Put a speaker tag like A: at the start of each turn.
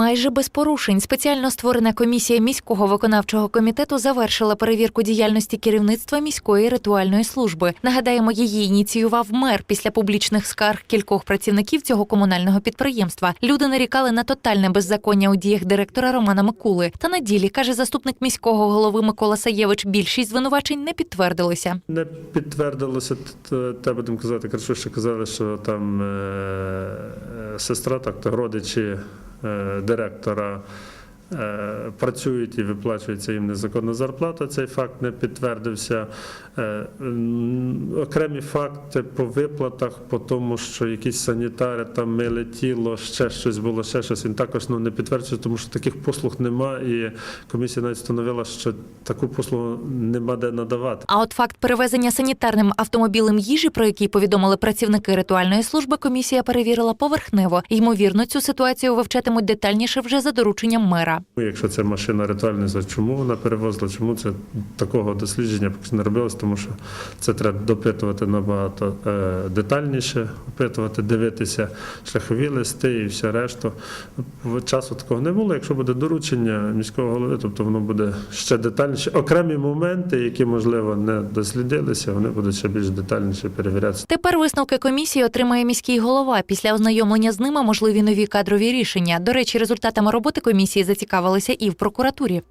A: Майже без порушень спеціально створена комісія міського виконавчого комітету завершила перевірку діяльності керівництва міської ритуальної служби. Нагадаємо, її ініціював мер після публічних скарг кількох працівників цього комунального підприємства. Люди нарікали на тотальне беззаконня у діях директора Романа Микули. Та на ділі каже заступник міського голови Микола Саєвич. Більшість звинувачень не підтвердилися.
B: Не підтвердилося, т- те будемо казати, краще, казали, що там е, е, сестра, так то родичі директора е, працюють і виплачується їм незаконна зарплата. Цей факт не підтвердився. Е, окремі факти по виплатах, по тому, що якісь санітари там мили тіло, ще щось було, ще щось. Він також ну, не підтверджує, тому що таких послуг нема, і комісія навіть встановила, що таку послугу нема де надавати.
A: А от факт перевезення санітарним автомобілем їжі, про який повідомили працівники ритуальної служби, комісія перевірила поверхнево. Ймовірно, цю ситуацію вивчатимуть детальніше вже за дорученням мера.
B: Ну, Якщо це машина ритуальна, то чому вона перевозила? Чому це такого дослідження поки не робилось? Тому що це треба допитувати набагато е, детальніше, опитувати, дивитися шляхові листи і все решту. Часу такого не було. Якщо буде доручення міського голови, тобто воно буде ще детальніше. Окремі моменти, які можливо не дослідилися, вони будуть ще більш детальніше перевірятися.
A: Тепер висновки комісії отримає міський голова. Після ознайомлення з ними можливі нові кадрові рішення. До речі, результатами роботи комісії зацікавилися і в прокуратурі.